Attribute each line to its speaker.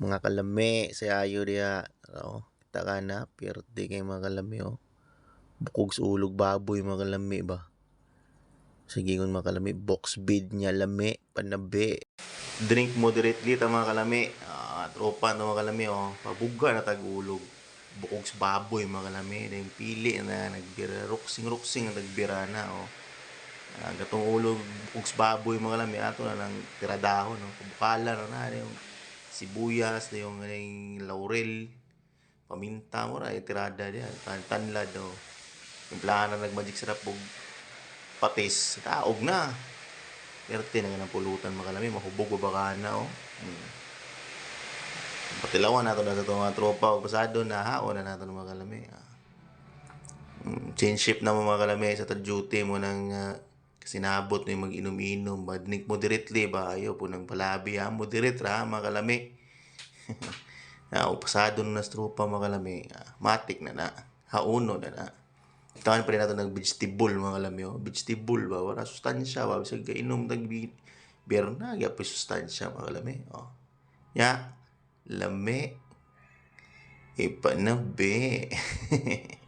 Speaker 1: Mga kalami sa ayo diha. Oh, kita ka na perte kay mga kalami oh. Bukog sa ulog baboy mga kalami ba. Sige kung mga kalami box bid niya lami panabi. Drink moderately ta mga kalami. Ah, tropa na mga kalami oh. Pabuga na tagulog. Bukog sa baboy mga kalami. Dahil pili na nagbira. Ruksing-ruksing na nagbira na oh. Ah, gatong ulog bukog sa baboy mga kalami. Ato na ng tiradahon no. Kabukala na na yung sibuyas, na yung, yung laurel, paminta mo ra, tirada diya, tan tanlad o. Yung plana nag-magic syrup og patis, taog na. Perte na nga ng pulutan makalami, mahubog ba na o. Hmm. Patilawan nato na sa mga tropa o pasado na haon na nato ng mga kalami. Ah. Mm, change shift na mga kalami sa duty mo ng uh, sinabot na yung mag-inom-inom. Drink moderately ba? Ayaw po ng palabi ha. Moderate ra mga kalami. ah, pasado na nas tropa mga kalami. Ah, matik na na. Hauno na na. Tawan pa rin nato ng vegetable mga kalami. Oh. Vegetable ba? Wala sustansya ba? Bisag kainom tag beer na. Pa sustansya mga kalami. Oh. Ya. Lami. Ipanabi.